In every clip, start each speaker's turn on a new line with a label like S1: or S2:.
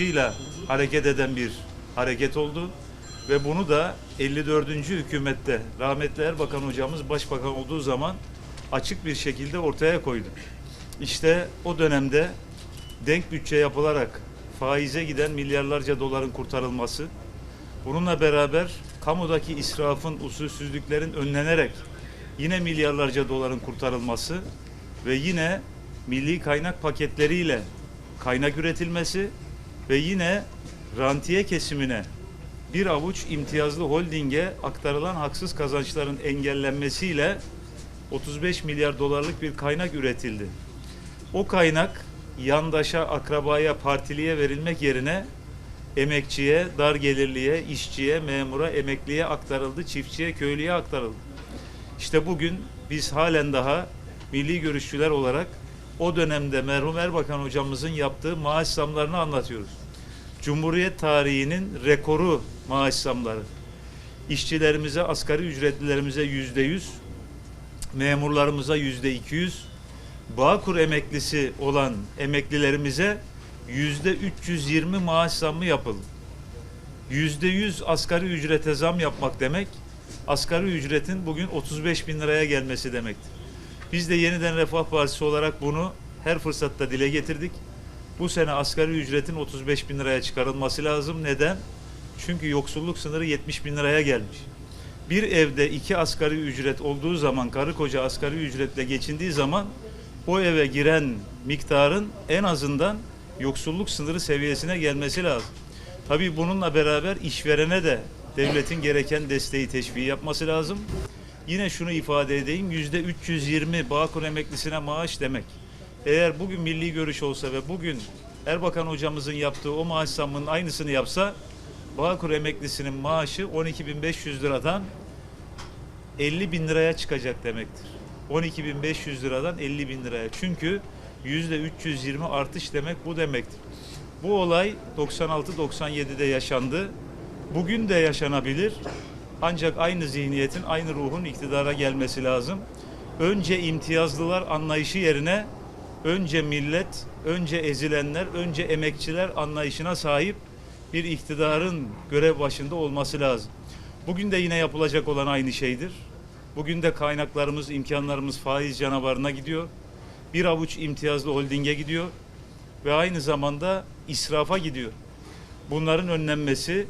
S1: anlayışıyla hareket eden bir hareket oldu. Ve bunu da 54. hükümette rahmetli Erbakan hocamız başbakan olduğu zaman açık bir şekilde ortaya koydu. İşte o dönemde denk bütçe yapılarak faize giden milyarlarca doların kurtarılması, bununla beraber kamudaki israfın, usulsüzlüklerin önlenerek yine milyarlarca doların kurtarılması ve yine milli kaynak paketleriyle kaynak üretilmesi ve yine rantiye kesimine bir avuç imtiyazlı holdinge aktarılan haksız kazançların engellenmesiyle 35 milyar dolarlık bir kaynak üretildi. O kaynak yandaşa, akrabaya, partiliye verilmek yerine emekçiye, dar gelirliye, işçiye, memura, emekliye aktarıldı, çiftçiye, köylüye aktarıldı. İşte bugün biz halen daha milli görüşçüler olarak o dönemde merhum Erbakan hocamızın yaptığı maaş zamlarını anlatıyoruz. Cumhuriyet tarihinin rekoru maaş zamları. İşçilerimize, asgari ücretlilerimize yüzde yüz, memurlarımıza yüzde iki yüz, Bağkur emeklisi olan emeklilerimize yüzde 320 maaş zammı yapıldı. Yüzde yüz asgari ücrete zam yapmak demek, asgari ücretin bugün 35 bin liraya gelmesi demektir. Biz de yeniden Refah Partisi olarak bunu her fırsatta dile getirdik. Bu sene asgari ücretin 35 bin liraya çıkarılması lazım. Neden? Çünkü yoksulluk sınırı 70 bin liraya gelmiş. Bir evde iki asgari ücret olduğu zaman, karı koca asgari ücretle geçindiği zaman o eve giren miktarın en azından yoksulluk sınırı seviyesine gelmesi lazım. Tabii bununla beraber işverene de devletin gereken desteği teşviği yapması lazım. Yine şunu ifade edeyim, yüzde 320 Bağkur emeklisine maaş demek. Eğer bugün milli görüş olsa ve bugün Erbakan hocamızın yaptığı o maaş zammının aynısını yapsa Bağkur emeklisinin maaşı 12.500 liradan 50 bin liraya çıkacak demektir. 12.500 liradan 50 bin liraya. Çünkü yüzde 320 artış demek bu demektir. Bu olay 96-97'de yaşandı. Bugün de yaşanabilir. Ancak aynı zihniyetin, aynı ruhun iktidara gelmesi lazım. Önce imtiyazlılar anlayışı yerine önce millet, önce ezilenler, önce emekçiler anlayışına sahip bir iktidarın görev başında olması lazım. Bugün de yine yapılacak olan aynı şeydir. Bugün de kaynaklarımız, imkanlarımız faiz canavarına gidiyor. Bir avuç imtiyazlı holdinge gidiyor ve aynı zamanda israfa gidiyor. Bunların önlenmesi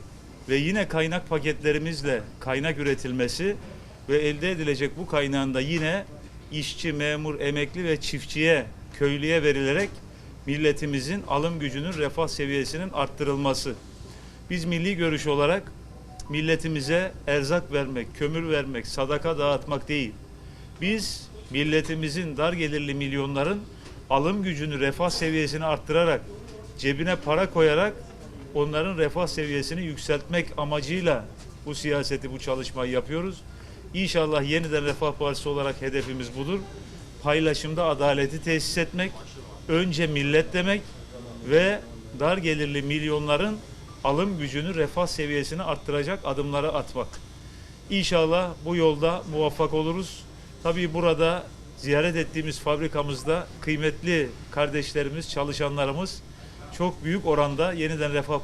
S1: ve yine kaynak paketlerimizle kaynak üretilmesi ve elde edilecek bu kaynağın da yine işçi, memur, emekli ve çiftçiye, köylüye verilerek milletimizin alım gücünün, refah seviyesinin arttırılması. Biz milli görüş olarak milletimize erzak vermek, kömür vermek, sadaka dağıtmak değil. Biz milletimizin dar gelirli milyonların alım gücünü, refah seviyesini arttırarak, cebine para koyarak onların refah seviyesini yükseltmek amacıyla bu siyaseti, bu çalışmayı yapıyoruz. İnşallah yeniden Refah Partisi olarak hedefimiz budur. Paylaşımda adaleti tesis etmek, önce millet demek ve dar gelirli milyonların alım gücünü, refah seviyesini arttıracak adımları atmak. İnşallah bu yolda muvaffak oluruz. Tabii burada ziyaret ettiğimiz fabrikamızda kıymetli kardeşlerimiz, çalışanlarımız çok büyük oranda yeniden Refah